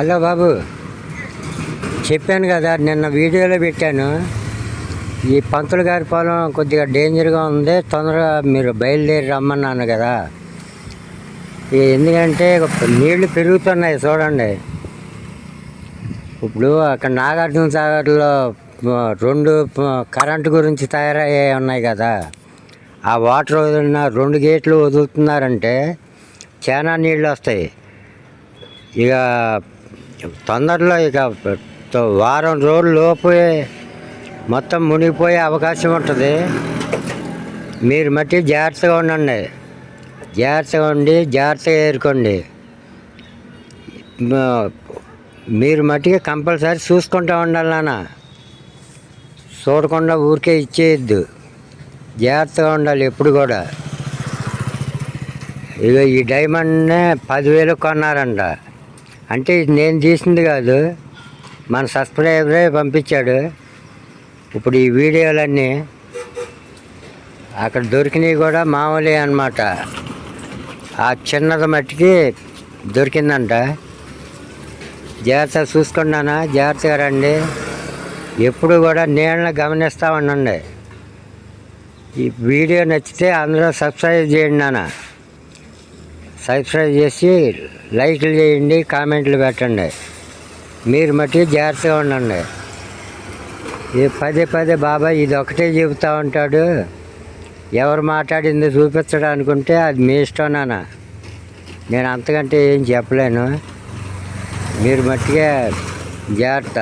Hello బాబు. చెప్పాను కదా నిన్న వీడియోలో పెట్టాను. ఈ పంతులు గారి పొలం కొద్దిగా డేంజర్గా ఉంది తొందరగా మీరు బయలుదేరి రమ్మన్నాను కదా. ఎందుకంటే నీళ్ళు పెరుగుతున్నాయి చూడండి. ఇప్పుడు అక్కడ నాగార్జున సాగర్లో రెండు కరెంటు గురించి తయారయ్యాయి ఉన్నాయి కదా. ఆ వాటర్ వదిలిన రెండు గేట్లు వదులుతున్నారంటే చాలా నీళ్ళు వస్తాయి. ఇక తొందరలో ఇక తో- వారం రోజులు లోపు మొత్తం మునిగిపోయే అవకాశం ఉంటుంది. మీరు మట్టి జాగ్రత్తగా ఉండండి. జాగ్రత్తగా ఉండి జాగ్రత్తగా ఏరుకోండి. మీరు మట్టికి కంపల్సరీ చూసుకుంటూ ఉండాలి నాన్న. చూడకుండా ఊరికే ఇచ్చేయద్దు. జాగ్రత్తగా ఉండాలి ఎప్పుడు కూడా. ఇక ఈ డైమండ్నే పదివేలు కొన్నారంట. అంటే ఇది నేను తీసింది కాదు. మన సబ్స్క్రైబరే పంపించాడు. ఇప్పుడు ఈ వీడియోలన్నీ అక్కడ దొరికినవి కూడా మామూలే అన్నమాట. ఆ చిన్నది మట్టికి దొరికిందంట. జాగ్రత్తగా చూసుకున్నానా జాగ్రత్తగా రండి. ఎప్పుడు కూడా నీళ్ళని గమనిస్తూ ఉండండి ఈ వీడియో నచ్చితే అందరూ సబ్స్క్రైబ్ చేయండి నాన్న. సబ్స్క్రైబ్ చేసి లైక్లు చేయండి కామెంట్లు పెట్టండి. మీరు మట్టి జాగ్రత్తగా ఉండండి. ఈ పదే పదే బాబాయ్ ఇది ఒకటే చెబుతూ ఉంటాడు. ఎవరు మాట్లాడింది చూపించడం అనుకుంటే అది మీ ఇష్టం నాన్న. నేను అంతకంటే ఏం చెప్పలేను. మీరు మట్టిగా జాగ్రత్త.